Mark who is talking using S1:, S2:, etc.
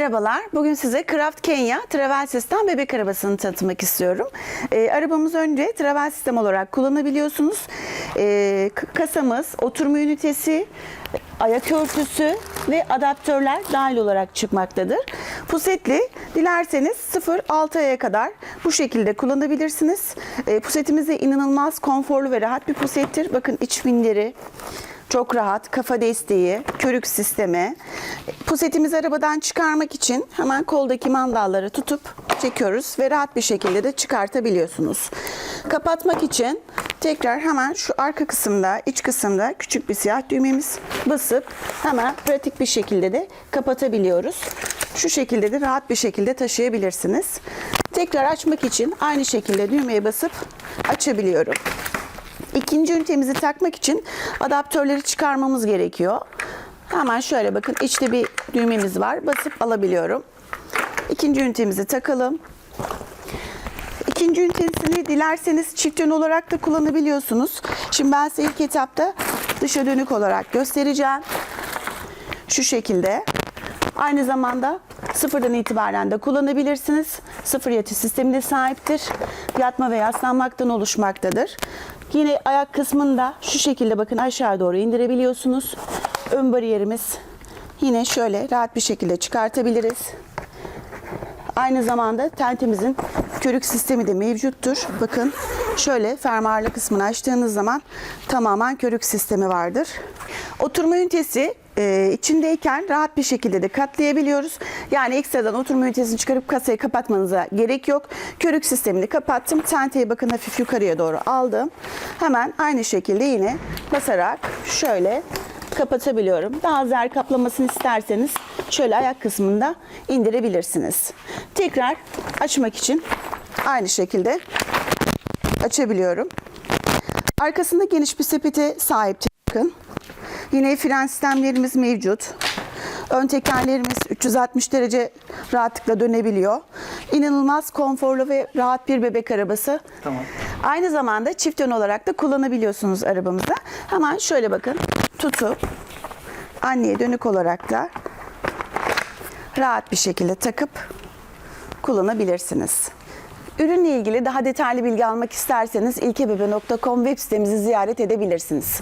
S1: Merhabalar. Bugün size Craft Kenya Travel System bebek arabasını tanıtmak istiyorum. Ee, arabamız önce travel sistem olarak kullanabiliyorsunuz. K- kasamız, oturma ünitesi, ayak örtüsü ve adaptörler dahil olarak çıkmaktadır. Pusetli dilerseniz 0-6 aya kadar bu şekilde kullanabilirsiniz. Ee, pusetimiz de inanılmaz konforlu ve rahat bir pusettir. Bakın iç minderi, çok rahat, kafa desteği, körük sistemi. Pusetimizi arabadan çıkarmak için hemen koldaki mandalları tutup çekiyoruz ve rahat bir şekilde de çıkartabiliyorsunuz. Kapatmak için tekrar hemen şu arka kısımda, iç kısımda küçük bir siyah düğmemiz basıp hemen pratik bir şekilde de kapatabiliyoruz. Şu şekilde de rahat bir şekilde taşıyabilirsiniz. Tekrar açmak için aynı şekilde düğmeye basıp açabiliyorum. İkinci ünitemizi takmak için adaptörleri çıkarmamız gerekiyor. Hemen şöyle bakın içte bir düğmemiz var. Basıp alabiliyorum. İkinci ünitemizi takalım. İkinci ünitesini dilerseniz çift yön olarak da kullanabiliyorsunuz. Şimdi ben size ilk etapta dışa dönük olarak göstereceğim. Şu şekilde. Aynı zamanda sıfırdan itibaren de kullanabilirsiniz. Sıfır yatış sistemine sahiptir. Yatma ve yaslanmaktan oluşmaktadır. Yine ayak kısmında şu şekilde bakın aşağı doğru indirebiliyorsunuz. Ön bariyerimiz yine şöyle rahat bir şekilde çıkartabiliriz. Aynı zamanda tentemizin körük sistemi de mevcuttur. Bakın şöyle fermuarlı kısmını açtığınız zaman tamamen körük sistemi vardır. Oturma ünitesi e, içindeyken rahat bir şekilde de katlayabiliyoruz. Yani ekstradan oturma ünitesini çıkarıp kasayı kapatmanıza gerek yok. Körük sistemini kapattım. Tenteyi bakın hafif yukarıya doğru aldım. Hemen aynı şekilde yine basarak şöyle kapatabiliyorum. Daha az kaplamasını isterseniz şöyle ayak kısmında indirebilirsiniz. Tekrar açmak için aynı şekilde açabiliyorum. Arkasında geniş bir sepete sahip bakın. Yine fren sistemlerimiz mevcut. Ön tekerlerimiz 360 derece rahatlıkla dönebiliyor. İnanılmaz konforlu ve rahat bir bebek arabası.
S2: Tamam.
S1: Aynı zamanda çift yön olarak da kullanabiliyorsunuz arabamızda. Hemen şöyle bakın tutup anneye dönük olarak da rahat bir şekilde takıp kullanabilirsiniz. Ürünle ilgili daha detaylı bilgi almak isterseniz ilkebebe.com web sitemizi ziyaret edebilirsiniz.